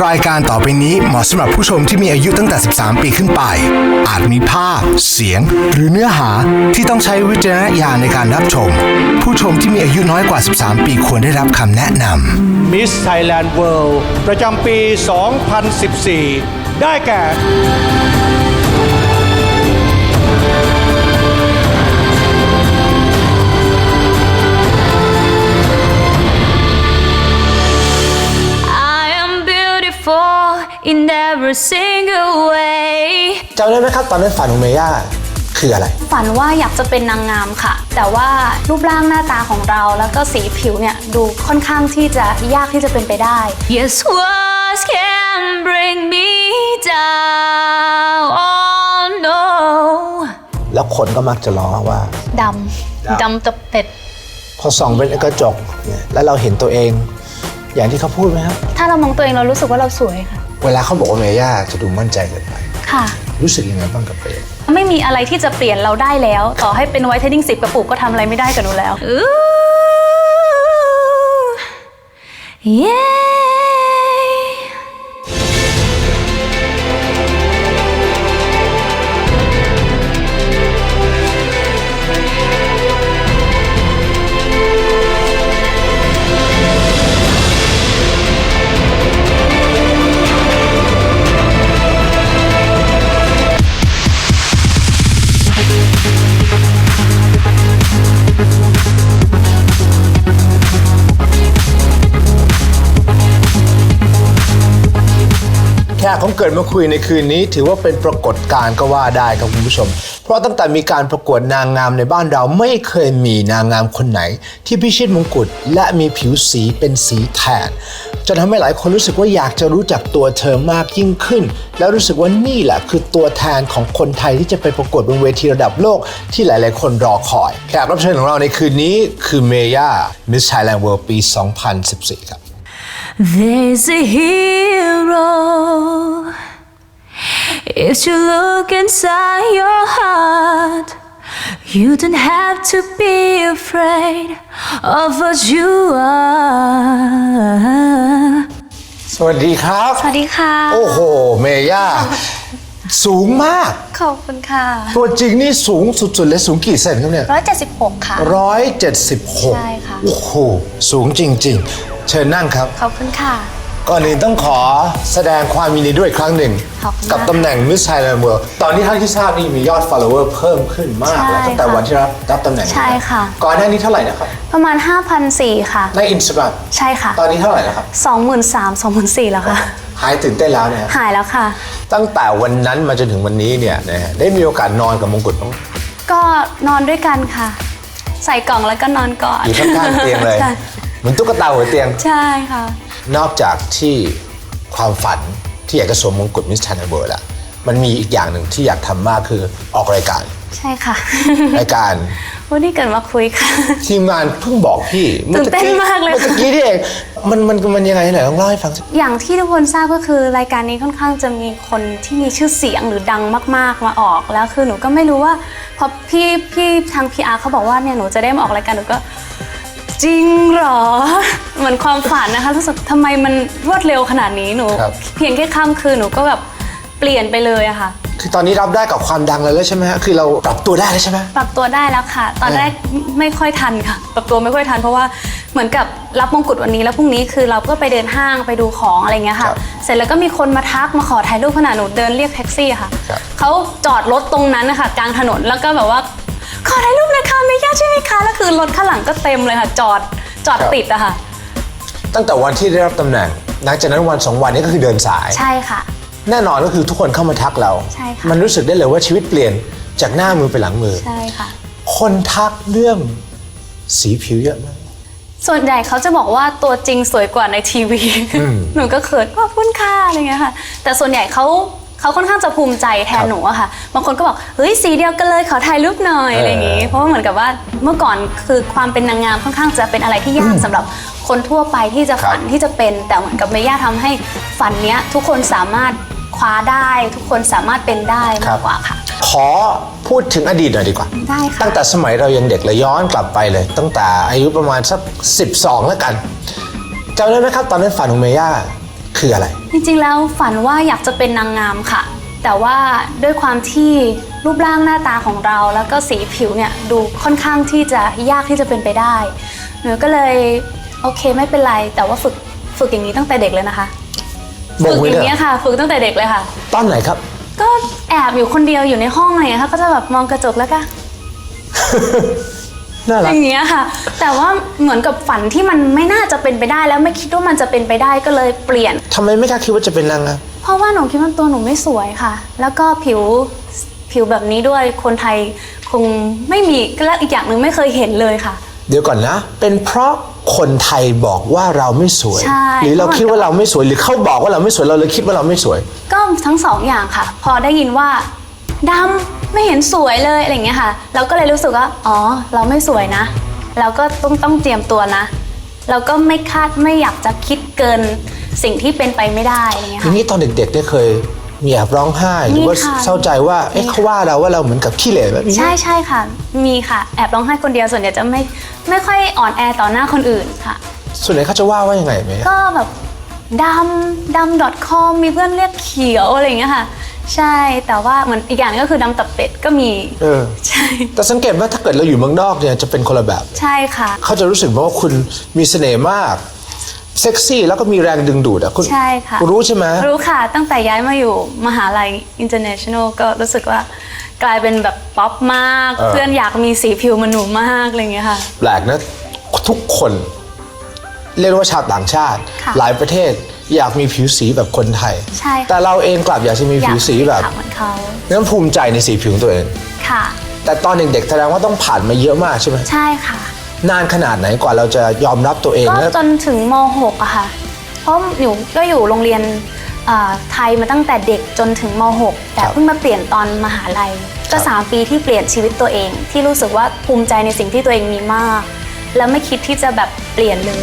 รายการต่อไปนี้เหมาะสำหรับผู้ชมที่มีอายุตั้งแต่ 13 ปีขึ้นไป อาจมีภาพ เสียง หรือเนื้อหาที่ต้องใช้วิจารณญาณในการรับชม ผู้ชมที่มีอายุน้อยกว่า 13 ปีควรได้รับคำแนะนำมิสไทยแลนด์เวิลด์ประจำปี 2014 ได้แก่ every single way จำได้ไหมครับตอนนั้นฝันของเมย่าคืออะไร ฝันว่าอยากจะเป็นนางงามค่ะ แต่ว่ารูปร่างหน้าตาของเราแล้วก็สีผิวเนี่ย ดูค่อนข้างที่จะยากที่จะเป็นไปได้ Yes words can bring me down oh no แล้วคนก็มักจะล้อว่าดำดำตะเป็ด พอส่องเป็นกระจกเนี่ยแล้วเราเห็นตัวเอง อย่างที่เขาพูดไหมครับ ถ้าเรามองตัวเองเรารู้สึกว่าเราสวยค่ะ เวลาเขาบอกว่าเมย่าจะดูมั่นใจเกินไป ค่ะ รู้สึกยังไงบ้างกับเปย์ไม่มีอะไรที่จะเปลี่ยนเราได้แล้ว ต่อให้เป็นไวท์เทนนิ่งสิบกระปุกก็ทำอะไรไม่ได้กับหนูแล้ว Ooh yeah ขกของเกิดมาคุยในคืนนี้ ถือว่าเป็นปรากฏการณ์ก็ว่าได้ครับคุณผู้ชม เพราะตั้งแต่มีการประกวดนางงามในบ้านเราไม่เคยมีนางงามคนไหน ที่พิชิตมงกุฎและมีผิวสีเป็นสีแทนจนทำให้หลายคนรู้สึกว่าอยากจะรู้จักตัวเธอมากยิ่งขึ้น แล้วรู้สึกว่านี่แหละคือตัวแทนของคนไทยที่จะไปประกวดบนเวทีระดับโลกที่หลาย ๆ คนรอคอย แขกรับเชิญของเราในคืนนี้คือเมย่า Miss Thailand World ปี 2014 ครับ There's a hero. If you look inside your heart, you don't have to be afraid of what you are. สวัสดีครับ สวัสดีค่ะ โอ้โห เมย่า สูงมาก ขอบคุณค่ะตัวจริงนี่สูงสุดๆเลยสูงกี่เซนครับเนี่ย176 ค่ะ ร้อยเจ็ดสิบหกใช่ค่ะ โอ้โห สูงจริง ๆ เชิญนั่งครับ ขอบคุณค่ะ ก่อนอื่นต้องขอแสดงความยินดีด้วยอีกครั้งหนึ่ง ขอบคุณกับมากตำแหน่ง Miss Thailand World ตอนนี้เท่าที่ทราบนี่มียอด follower เพิ่มขึ้นมากแล้วใช่ตั้งแต่ค่ะวันที่รับรับตำแหน่งใช่ค่ะ ก่อนหน้านี้เท่าไหร่นะครับ ประมาณ 5,004ค่ะ ใน Instagram ใช่ค่ะ ตอนนี้เท่าไหร่แล้วครับ 23,000 24,000แล้วค่ะ หายตื่นเต้นแล้วเนี่ยหายแล้วค่ะ ตั้งแต่วันนั้นมาจนถึงวันนี้เนี่ยนะฮะได้มีโอกาสนอนกับมงกุฎบ้างไหมก็นอนด้วยกันค่ะ ใส่กล่องแล้วก็นอนกอดอยู่ข้างๆเตียงเลย ใช่เหมือนตุ๊กตาหัวเตียง ใช่ค่ะ นอกจากที่ความฝันที่อยากจะสวมมงกุฎมิสแทนเบอร์ละมันมีอีกอย่างหนึ่งที่อยากทำมากคือออกรายการ ใช่ค่ะ รายการวันนี้เกิดมาคุยค่ะ ทีมงานเพิ่งบอกพี่ตื่นเต้นมากเลยเมื่อกี้นี่เองมันมันมันยังไงไหนลองเล่าให้ฟังสิอย่างที่ทุกคนทราบก็คือรายการนี้ค่อนข้างจะมีคนที่มีชื่อเสียงหรือดังมากๆมาออกแล้วคือหนูก็ไม่รู้ว่าพอพี่พี่ทางพีอาร์เขาบอกว่าเนี่ยหนูจะได้มาออกรายการหนูก็ จริงเหรอ เหมือนความฝันนะคะรู้สึกทำไมมันรวดเร็วขนาดนี้หนูเพียงแค่ค่ำคืนหนูก็แบบเปลี่ยนไปเลยอะค่ะ คือตอนนี้รับได้กับความดังเลยแล้วใช่ไหมฮะคือเราปรับตัวได้แล้วใช่ไหม ปรับตัวได้แล้วค่ะ ตอนแรกไม่ค่อยทันค่ะ ปรับตัวไม่ค่อยทันเพราะว่าเหมือนกับรับมงกุฎวันนี้แล้วพรุ่งนี้คือเราก็ไปเดินห้างไปดูของอะไรเงี้ยค่ะเสร็จแล้วก็มีคนมาทักมาขอถ่ายรูปขณะหนูเดินเรียกแท็กซี่ค่ะเขาจอดรถตรงนั้นนะคะกลางถนนแล้วก็แบบว่า ขอถ่ายรูปหนะคะไม่ยากใช่ไหมคะแล้วคือรถข้างหลังก็เต็มเลยค่ะ จอดจอดติดอะค่ะ ตั้งแต่วันที่ได้รับตำแหน่ง หลังจากนั้นวันสองวันนี้ก็คือเดินสาย ใช่ค่ะ แน่นอนก็คือทุกคนเข้ามาทักเรา ใช่ค่ะ มันรู้สึกได้เลยว่าชีวิตเปลี่ยนจากหน้ามือไปหลังมือ ใช่ค่ะ คนทักเรื่องสีผิวเยอะมาก ส่วนใหญ่เขาจะบอกว่าตัวจริงสวยกว่าในทีวีหนูก็เขินขอบคุณค่ะอะไรเงี้ยค่ะ แต่ส่วนใหญ่เขา เขาค่อนข้างจะภูมิใจแทนหนูอะค่ะ บางคนก็บอกเฮ้ยสีเดียวกันเลยขอถ่ายรูปหน่อยเออออะไรอย่างงี้ เพราะว่าเหมือนกับว่าเมื่อก่อนคือความเป็นนางงามค่อนข้างจะเป็นอะไรที่ยากสำหรับคนทั่วไปที่จะฝันที่จะเป็นแต่เหมือนกับเมย่าทำให้ฝันเนี้ยทุกคนสามารถคว้าได้ทุกคนสามารถเป็นได้มากกว่าค่ะ ขอพูดถึงอดีตหน่อยดีกว่า ได้ค่ะ ตั้งแต่สมัยเรายังเด็กเลยย้อนกลับไปเลย ตั้งแต่อายุประมาณสัก 12 แล้วกันจำได้ไหมครับ ตอนนั้นฝันของเมย่า คืออะไร จริงๆ แล้วฝันว่าอยากจะเป็นนางงามค่ะ แต่ว่าด้วยความที่รูปร่างหน้าตาของเรา แล้วก็สีผิวเนี่ยดูค่อนข้างที่จะยากที่จะเป็นไปได้ หนูก็เลยโอเคไม่เป็นไร แต่ว่าฝึกฝึกอย่างนี้ตั้งแต่เด็กเลยนะคะ บอฝึกกไว้อเลยย่างนี้ยค่ะ ฝึกตั้งแต่เด็กเลยค่ะ ตอนไหนครับ ก็แอบอยู่คนเดียวอยู่ในห้องอะไรอย่างเงี้ยค่ะก็จะแบบมองกระจกแล้วก็ น่าอรักย่างเงี้ยค่ะ แต่ว่าเหมือนกับฝันที่มันไม่น่าจะเป็นไปได้แล้วไม่คิดว่ามันจะเป็นไปได้ก็เลยเปลี่ยน ทำไมไม่กล้าคิดว่าจะเป็นนางงามเพราะว่าหนูคิดว่าตัวหนูไม่สวยค่ะ แล้วก็ผิวผิวแบบนี้ด้วยคนไทยคงไม่มีและอีกอย่างหนึ่งไม่เคยเห็นเลยค่ะ เดี๋ยวก่อนนะ เป็นเพราะคนไทยบอกว่าเราไม่สวย ใช่ หรือเราคิดว่าเราไม่สวย หรือเขาบอกว่าเราไม่สวย เราเลยคิดว่าเราไม่สวย ก็ทั้งสองอย่างค่ะ พอได้ยินว่า ดำไม่เห็นสวยเลยอะไรอย่างเงี้ยค่ะ เราก็เลยรู้สึกว่าอ๋อ เราไม่สวยนะ เราก็ต้องต้องเตรียมตัวนะ เราก็ไม่คาดไม่อยากจะคิดเกินสิ่งที่เป็นไปไม่ได้อะไรอย่างเงี้ยทีค่ะ นี้ตอนเด็กๆเนี่ยเคยมีแอบร้องไห้ หรือว่ามีค่ะ เศร้าใจว่าเอ๊ะมีค่ะเขาว่าเราว่าเราเหมือนกับขี้เหร่แบบนี้ ใช่ใช่ค่ะ มีค่ะแอบร้องไห้คนเดียวส่วนใหญ่จะไม่ไม่ค่อยอ่อนแอต่อหน้าคนอื่นค่ะ ส่วนใหญ่เขาจะว่าว่ายังไงไหมก็แบบดำดำ .com มีเพื่อนเรียกเขียวอะไรอย่างเงี้ยค่ะ ใช่แต่ว่าเหมือนอีกอย่างหนึงก็คือดำตับเป็ดก็มีเออ ใช่ แต่สังเกตว่าถ้าเกิดเราอยู่เมืองนอกเนี่ยจะเป็นคนละแบบ ใช่ค่ะ เขาจะรู้สึกว่าคุณมีเสน่ห์มาก เซ็กซี่แล้วก็มีแรงดึงดูดอะคุณใช่ค่ะ ณรู้ใช่ไหมรู้ค่ะ ตั้งแต่ย้ายมาอยู่มหาลัย international ก็รู้สึกว่ากลายเป็นแบบป๊อปมากเออเพื่อนอยากมีสีผิวเหมันหนูมากอะไรอย่างเงี้ยค่ะ แปลกนะ ทุกคน เรียกว่าชาวต่างชาติ ค่ะ หลายประเทศ อยากมีผิวสีแบบคนไทย ใช่ค่ะแต่เราเองกลับอยากจะมีอยาผิกวสีแบบขาวเหมือนเขานั้นภูมิใจในสีผิวของตัวเอง ค่ะ แต่ตอนเด็กๆแสดงว่าต้องผ่านมาเยอะมากใช่ไหมใช่ค่ะ นานขนาดไหนกว่าเราจะยอมรับตัวเองก็แล้วจนถึงม .6 อะค่ะ เพราะหนูก็อยู่โรงเรียนเอ่อไทยมาตั้งแต่เด็กจนถึงม .6 แต่เพิ่งมาเปลี่ยนตอนมหาลัย ก็ 3 ปีที่เปลี่ยนชีวิตตัวเอง ที่รู้สึกว่าภูมิใจในสิ่งที่ตัวเองมีมาก แล้วไม่คิดที่จะแบบเปลี่ยนเลย